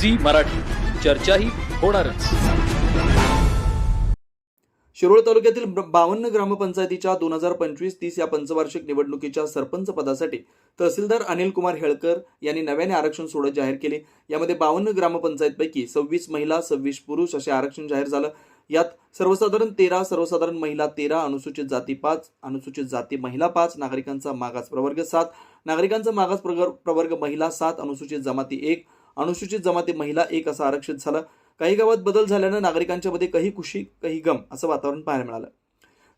Zee Marathi. चर्चाही होणारच. शिरोळ तालुक्यातील बावन्न ग्रामपंचायतीच्या दोन हजार पंचवीस तीस या पंचवार्षिक निवडणुकीच्या सरपंच पदासाठी तहसीलदार अनिल कुमार हेळकर यांनी नव्याने आरक्षण सोडत जाहीर केले. यामध्ये बावन्न ग्रामपंचायतपैकी सव्वीस महिला सव्वीस पुरुष असे आरक्षण जाहीर झालं. यात सर्वसाधारण तेरा सर्वसाधारण महिला तेरा अनुसूचित जाती पाच अनुसूचित जाती महिला पाच नागरिकांचा मागास प्रवर्ग सात नागरिकांचा मागास प्रवर्ग महिला सात अनुसूचित जमाती एक अनुसूचित जमाती महिला एक असं आरक्षित झालं. काही गावात बदल झाल्यानं नागरिकांच्या मध्ये काही खुशी काही गम असं वातावरण पाहायला मिळालं.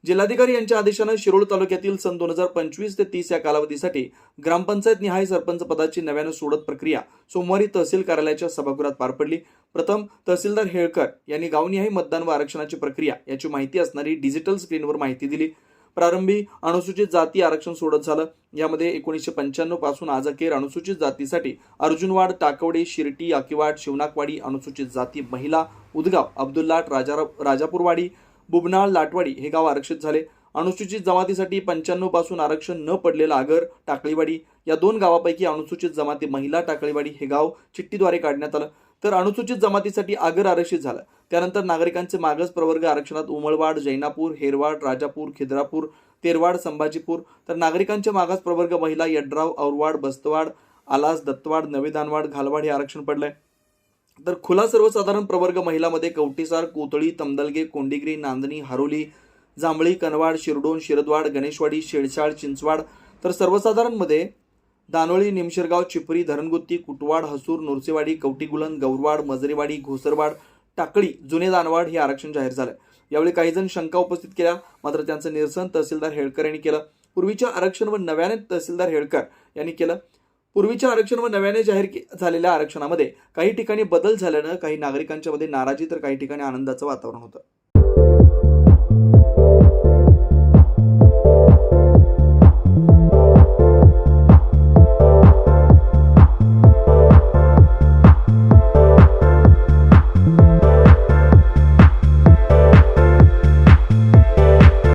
जिल्हाधिकारी यांच्या आदेशानं शिरोळ तालुक्यातील सन दोन हजार पंचवीस ते तीस या कालावधीसाठी ग्रामपंचायत निहाय सरपंच पदाची नव्यानं सोडत प्रक्रिया सोमवारी तहसील कार्यालयाच्या सभागृहात पार पडली. प्रथम तहसीलदार हेळकर यांनी गावनिहाय मतदान व आरक्षणाची प्रक्रिया याची माहिती असणारी डिजिटल स्क्रीनवर माहिती दिली. प्रारंभी अनुसूचित जाती आरक्षण सोडत झालं. यामध्ये एकोणीसशे पंच्याण्णवपासून आज अखेर अनुसूचित जातीसाठी अर्जुनवाड टाकवडे शिर्टी आकिवाड शिवनाकवाडी अनुसूचित जाती महिला उदगाव अब्दुल्लाट राजा राजापूरवाडी बुबनाळ लाटवाडी हे गाव आरक्षित झाले. अनुसूचित जमातीसाठी पंच्याण्णवपासून आरक्षण न पडलेलं आगर टाकळीवाडी या दोन गावापैकी अनुसूचित जमाती महिला टाकळीवाडी हे गाव चिठ्ठीद्वारे काढण्यात आलं. तर अनुसूचित जमातीसाठी आगर आरक्षित झालं. त्यानंतर नागरिकांचे मागास प्रवर्ग आरक्षणात उमळवाड जैनापूर हेरवाड राजापूर खिद्रापूर तेरवाड संभाजीपूर. तर नागरिकांचे मागास प्रवर्ग महिला यड्राव औरवाड बस्तवाड आलास दत्तवाड नवेदानवाड घालवाड हे आरक्षण पडलंय. तर खुला सर्वसाधारण प्रवर्ग महिलामध्ये कवटीसार कोतळी तमदलगे कोंडीगिरी नांदणी हारोली जांभळी कनवाड शिरडोन शिरदवाड गणेशवाडी शेळशाळ चिंचवाड. तर सर्वसाधारणमध्ये दानोळी निमशिरगाव चिपरी धरणगुत्ती कुटवाड हसूर नोरसेवाडी कवटीगुलन गौरवाड मजरेवाडी घोसरवाड टाकळी जुने दानवाड हे आरक्षण जाहीर झालं. यावेळी काही जण शंका उपस्थित केल्या. मात्र त्यांचं निरसन तहसीलदार हेळकर यांनी केलं. पूर्वीच्या आरक्षण व नव्याने तहसीलदार हेळकर यांनी केलं. पूर्वीच्या आरक्षण व नव्याने जाहीर झालेल्या आरक्षणामध्ये काही ठिकाणी बदल झाल्यानं काही नागरिकांच्या मध्ये नाराजी तर काही ठिकाणी आनंदाचं वातावरण होतं.